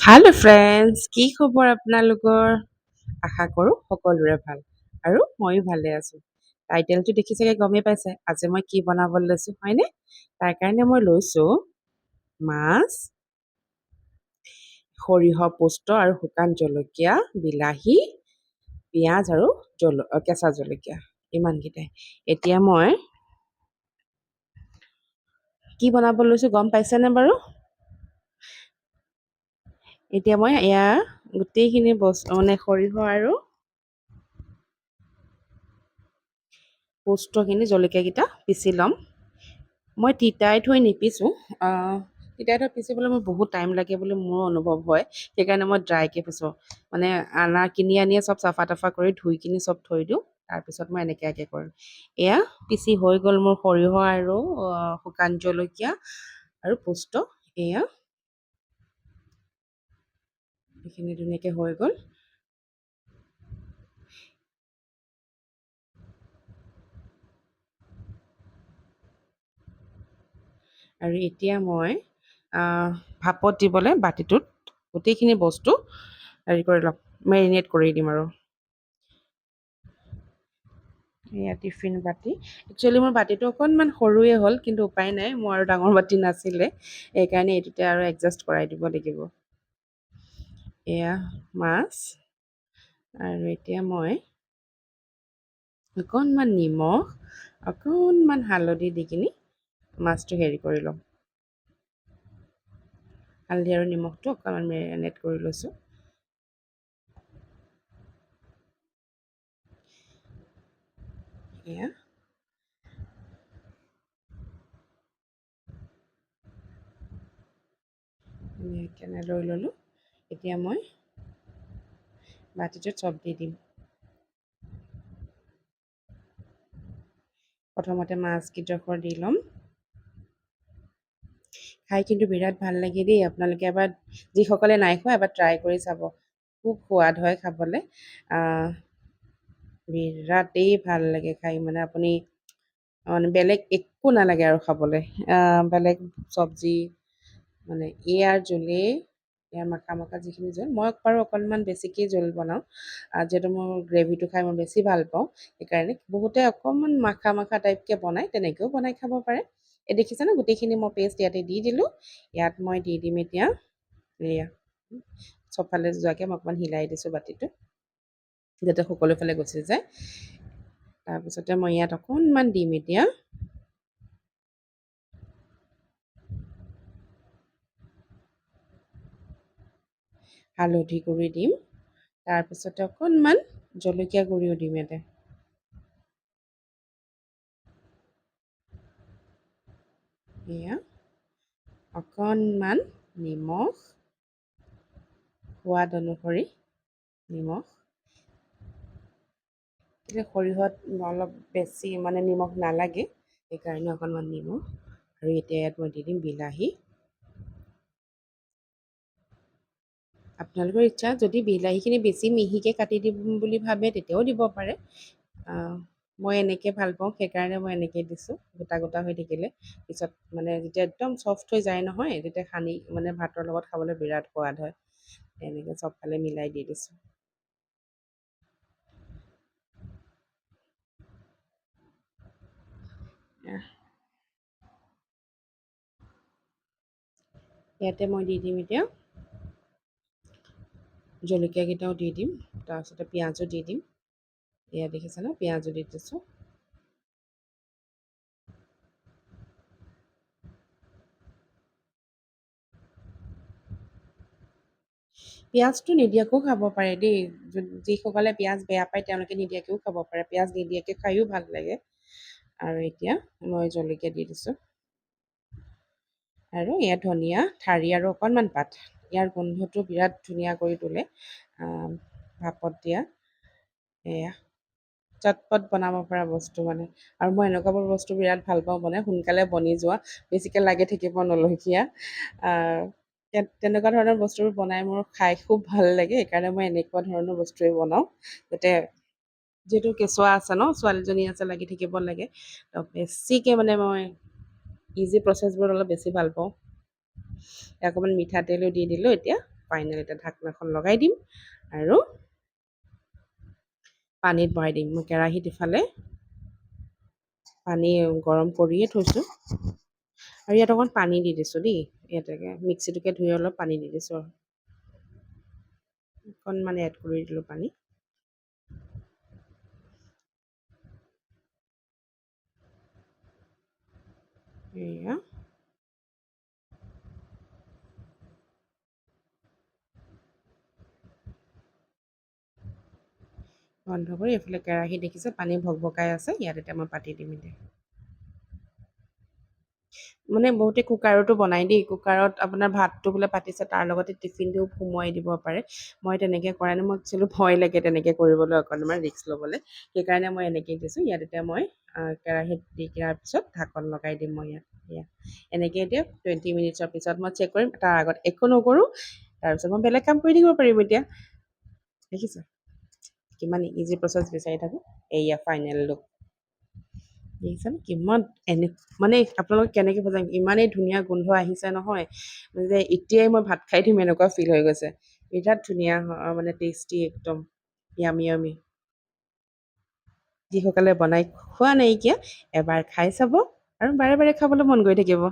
Hello friends কি খবৰ আপোনালোকৰ? আশা কৰোঁ সকলোৰে ভাল। আৰু ময়ো ভালে আছোঁ। টাইটেলটো দেখি চাগে গমেই পাইছে। আজি মই কি বনাবলৈ লৈছোঁ হয়নে? তাৰ কাৰণে মই লৈছোঁ মাছ সৰিয়হ পোস্ত আৰু শুকান জলকীয়া বিলাহী পিঁয়াজ আৰু জল কেঁচা জলকীয়া। ইমানকেইটাই। এতিয়া মই কি বনাব লৈছোঁ গম পাইছেনে বাৰু? এতিয়া মই এয়া গোটেইখিনি বস্তু মানে সৰিয়হ আৰু পোস্তখিনি জলকীয়াকেইটা পিচি ল'ম। মই তিতাই থৈ নিপিচোঁ। তিতাই থৈ পিচিবলৈ মোৰ বহুত টাইম লাগে বুলি মোৰ অনুভৱ হয়। সেইকাৰণে মই ড্ৰাইকৈ পিচোঁ মানে আনা কিনি আনিয়ে চব চাফা তাফা কৰি ধুই কিনি চব থৈ দিওঁ। তাৰপিছত মই এনেকুৱাকৈ কৰোঁ। এয়া পিচি হৈ গ'ল মোৰ সৰিয়হ আৰু শুকান জলকীয়া আৰু পোস্ত। এয়া এইখিনি ধুনীয়াকৈ হৈ গ'ল। আৰু এতিয়া মই ভাপত দিবলৈ বাতিটোত গোটেইখিনি বস্তু হেৰি কৰি ল'ম মেৰিনেট কৰি দিম আৰু। এয়া টিফিন বাতি একচুৱেলি মোৰ বাতিটো অকণমান সৰুৱে হ'ল কিন্তু উপায় নাই মোৰ আৰু ডাঙৰ বাতি নাছিলে। সেইকাৰণে এইটোতে আৰু এডজাষ্ট কৰাই দিব লাগিব। এয়া মাছ আৰু এতিয়া মই অকণমান নিমখ অকণমান হালধি দি কিনি মাছটো হেৰি কৰি ল'ম হালধি আৰু নিমখটো অকণমান মেৰিনেট কৰি লৈছোঁ এয়া ধুনীয়াকৈ লৈ ল'লোঁ এতিয়া মই বাতিটোত চব দি দিম। প্ৰথমতে মাছকেইডোখৰ দি ল'ম। খাই কিন্তু বিৰাট ভাল লাগে দেই। আপোনালোকে এবাৰ যিসকলে নাই খোৱা এবাৰ ট্ৰাই কৰি চাব। খুব সোৱাদ হয় খাবলৈ। বিৰাটেই ভাল লাগে খাই। মানে আপুনি মানে বেলেগ একো নালাগে আৰু খাবলৈ। বেলেগ চব্জি মানে ইয়াৰ জোলেই ইয়াৰ মাখা মাখা যিখিনি জোল মই বাৰু অকণমান বেছিকেই জোল বনাওঁ। যিহেতু মোৰ গ্ৰেভিটো খাই মই বেছি ভাল পাওঁ সেইকাৰণে বহুতে অকণমান মাখা মাখা টাইপকৈ বনায় তেনেকৈও বনাই খাব পাৰে। এই দেখিছেনে গোটেইখিনি মই পেষ্ট ইয়াতে দি দিলোঁ ইয়াত মই দি দিম এতিয়া এয়া চবফালে যোৱাকৈ মই অকণমান হিলাই দিছোঁ বাতিটো যাতে সকলো ফালে গুচি যায়। তাৰপিছতে মই ইয়াত অকণমান দিম এতিয়া। হালধি গুড়ি দিম। তাৰপিছতে অকণমান জলকীয়া গুড়িও দিম ইয়াতে এয়া। অকণমান নিমখ। সোৱাদ অনুসৰি নিমখ। এতিয়া সৰিয়হত অলপ বেছি মানে নিমখ নালাগে সেইকাৰণে অকণমান নিমখ। আৰু এতিয়া ইয়াত মই দি দিম বিলাহী। আপোনালোকৰ ইচ্ছা যদি বিলাহীখিনি বেছি মিহিকৈ কাটি দিম বুলি ভাবে তেতিয়াও দিব পাৰে। মই এনেকৈ ভাল পাওঁ সেইকাৰণে মই এনেকৈ দিছোঁ গোটা গোটা হৈ থাকিলে। পিছত মানে যেতিয়া একদম চফ্ট হৈ যায় নহয় তেতিয়া সানি মানে ভাতৰ লগত খাবলৈ বিৰাট সোৱাদ হয়। এনেকৈ চবফালে মিলাই দি দিছোঁ। ইয়াতে মই দি দিম এতিয়া। জলকীয়াকেইটাও দি দিম তাৰপিছতে পিঁয়াজো দি দিম। এয়া দেখিছেনে? পিঁয়াজো দি দিছোঁ। পিঁয়াজটো নিদিয়াকৈও খাব পাৰে দেই। যিসকলে পিঁয়াজ বেয়া পায় তেওঁলোকে নিদিয়াকৈও খাব পাৰে। পিঁয়াজ নিদিয়াকৈ খায়ো ভাল লাগে। আৰু এতিয়া মই জলকীয়া দি দিছোঁ। আৰু ইয়াত ধনিয়া ঠাৰি আৰু অকণমান পাত। ইয়াৰ গোন্ধটো বিৰাট ধুনীয়া কৰি তোলে। ভাপত দিয়া। এয়া। চটপট বনাব পৰা বস্তু মানে। আৰু মই এনেকুৱাবোৰ বস্তু বিৰাট ভাল পাওঁ বনাই সোনকালে বনি যোৱা। বেছিকৈ লাগি থাকিব নলগীয়া তেনেকুৱা ধৰণৰ বস্তুবোৰ বনাই মোৰ খাই খুব ভাল লাগে সেইকাৰণে মই এনেকুৱা ধৰণৰ বস্তুৱে বনাওঁ। যাতে যিহেতু কেঁচুৱা আছে ন ছোৱালীজনী আছে লাগি থাকিব লাগে। তো বেছিকৈ মানে মই ইজি প্ৰচেছবোৰ অলপ বেছি ভাল পাওঁ। অকণমান মিঠাতেলো দি দিলোঁ এতিয়া ফাইনেল এটা ঢাকনাখন লগাই দিম আৰু পানীত বহাই দিম। মই কেৰাহীত ইফালে পানী গৰম কৰিয়ে থৈছোঁ। আৰু ইয়াত অকণ পানী দি দিছোঁ দেই ইয়াতে মিক্সিটোকে ধুই অলপ পানী দি দিছোঁ। অকণমান এড কৰি দিলোঁ পানী। এয়া। বন্ধ কৰি এইফালে কেৰাহী দেখিছে পানী ভকভকাই আছে ইয়াত এতিয়া মই পাতি দিম এতিয়া। মানে বহুতে কুকাৰতো বনাই দেই কুকাৰত আপোনাৰ ভাতটো বোলে পাতিছে তাৰ লগতে টিফিনটোও সোমোৱাই দিব পাৰে। মই তেনেকৈ কৰা নাই মই একচুৱেলি ভয় লাগে তেনেকৈ কৰিবলৈ অকণমান ৰিস্ক ল'বলৈ। সেইকাৰণে মই এনেকৈ দিছোঁ ইয়াত এতিয়া মই কেৰাহীত দি দিয়াৰ পিছত ঢাকন লগাই দিম মই ইয়াত এয়া এনেকৈ এতিয়া টুৱেণ্টি মিনিটছৰ পিছত মই চেক কৰিম তাৰ আগত একো নকৰোঁ তাৰপিছত মই বেলেগ কাম কৰি থাকিব পাৰিম এতিয়া। দেখিছে? কিমান ইজি প্ৰচেছ বিচাৰি থাকোঁ এয়া ফাইনেল লুক দেখিছেনে কিমান এনে মানে আপোনালোকে কেনেকৈ বুজাম? ইমানেই ধুনীয়া গোন্ধ আহিছে নহয় যে এতিয়াই মই ভাত খাই দিম এনেকুৱা ফিল হৈ গৈছে। বিৰাট ধুনীয়া মানে টেষ্টি একদম য়ামি য়ামি যিসকলে বনাই খোৱা নাইকিয়া এবাৰ খাই চাব আৰু বাৰে বাৰে খাবলৈ মন গৈ থাকিব।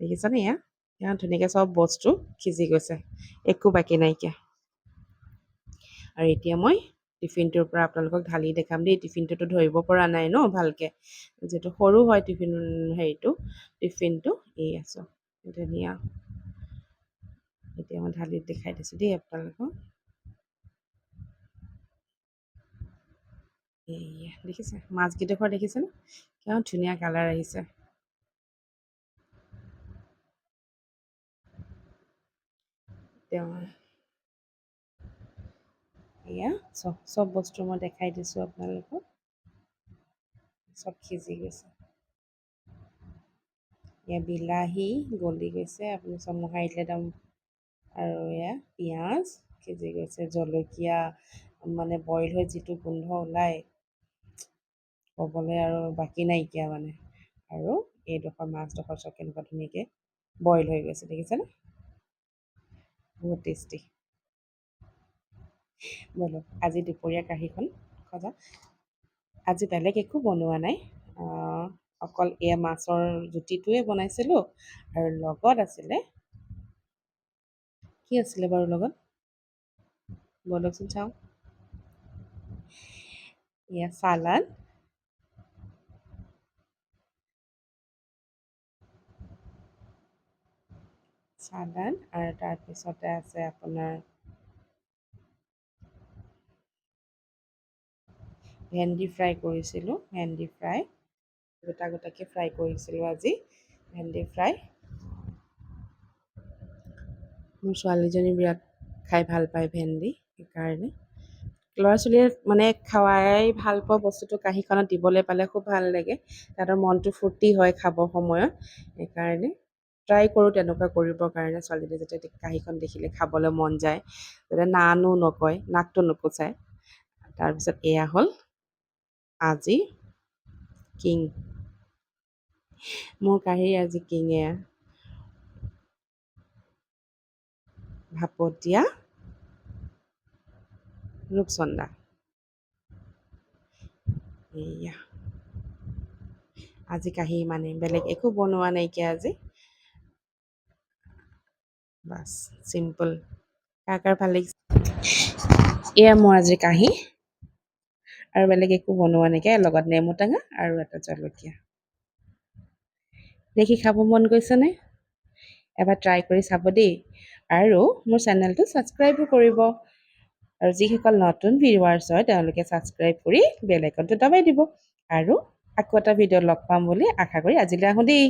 দেখিছনে এয়া? ইমান ধুনীয়াকৈ চব বস্তু সিজি গৈছে একো বাকী নাইকিয়া। আৰু এতিয়া মই টিফিনটোৰ পৰা আপোনালোকক ঢালি দেখাম দেই। টিফিনটোতো ধৰিব পৰা নাই ন ভালকৈ। যিহেতু সৰু হয় টিফিন হেৰিটো টিফিনটো। এই আছোঁ ধুনীয়া। এতিয়া মই ঢালি দেখাই দিছোঁ দেই আপোনালোকক। এইয়া দেখিছে? মাছকেইডোখৰ দেখিছেনে কিমান ধুনীয়া কালাৰ আহিছে। তেওঁ এয়া চব চব বস্তু মই দেখাই দিছোঁ আপোনালোকক। চব সিজি গৈছে। এয়া বিলাহী গলি গৈছে আপুনি চব মোহাৰি দিলে একদম আৰু এয়া পিঁয়াজ সিজি গৈছে জলকীয়া মানে বইল হৈ যিটো গোন্ধ ওলায় ক'বলৈ আৰু বাকী নাইকিয়া মানে। আৰু এইডোখৰ মাছডোখৰ চব কেনেকুৱা ধুনীয়াকৈ বইল হৈ গৈছে দেখিছেনে? বহুত টেষ্টি ব'লক আজি দুপৰীয়া কাঢ়িখন সজা। আজি বেলেগ একো বনোৱা নাই। অকল এয়া মাছৰ জুতিটোৱে বনাইছিলোঁ আৰু লগত আছিলে। কি আছিলে বাৰু লগত? ব'লকচোন চাওঁ। এয়া চালাড। চালাড আৰু তাৰপিছতে আছে আপোনাৰ ভেন্দি ফ্ৰাই কৰিছিলোঁ ভেন্দি ফ্ৰাই। গোটা গোটাকৈ ফ্ৰাই কৰিছিলোঁ আজি ভেন্দি ফ্ৰাই। মোৰ ছোৱালীজনী বিৰাট খাই ভাল পায় ভেন্দি সেইকাৰণে। ল'ৰা ছোৱালীয়ে মানে খাই ভাল পোৱা বস্তুটো কাঁহীখনত দিবলৈ পালে খুব ভাল লাগে। তাহাঁতৰ মনটো ফূৰ্তি হয় খাবৰ সময়ত সেইকাৰণে ট্ৰাই কৰোঁ তেনেকুৱা কৰিবৰ কাৰণে ছোৱালীজনী যাতে কাঁহীখন দেখিলে খাবলৈ মন যায়। যাতে নানো নকয় নাকটো নুকুচায় তাৰপিছত এয়া হ'ল আজি কিং। মোৰ কাঁহীৰ আজি কিং এয়া ভাপত দিয়া ৰূপচন্দা। এয়া আজি কাঁহী ইমানেই বেলেগ একো বনোৱা নাইকিয়া আজি। Bus simple. কাৰ কাৰ ভাল লাগিছে? এয়া মোৰ আজি কাঁহী। আৰু বেলেগ একো বনোৱা নাইকিয়া লগত নেমু টেঙা আৰু এটা জলকীয়া। দেখি খাব মন গৈছেনে এবাৰ ট্ৰাই কৰি চাব দেই। আৰু মোৰ চেনেলটো ছাবস্ক্ৰাইবো কৰিব। আৰু যিসকল নতুন ভিউৱাৰ্ছ হয় তেওঁলোকে ছাবস্ক্ৰাইব কৰি বেল আইকনটো দবাই দিব। আৰু আকৌ এটা ভিডিঅ' লগ পাম বুলি আশা কৰি আজিলৈ আহোঁ দেই।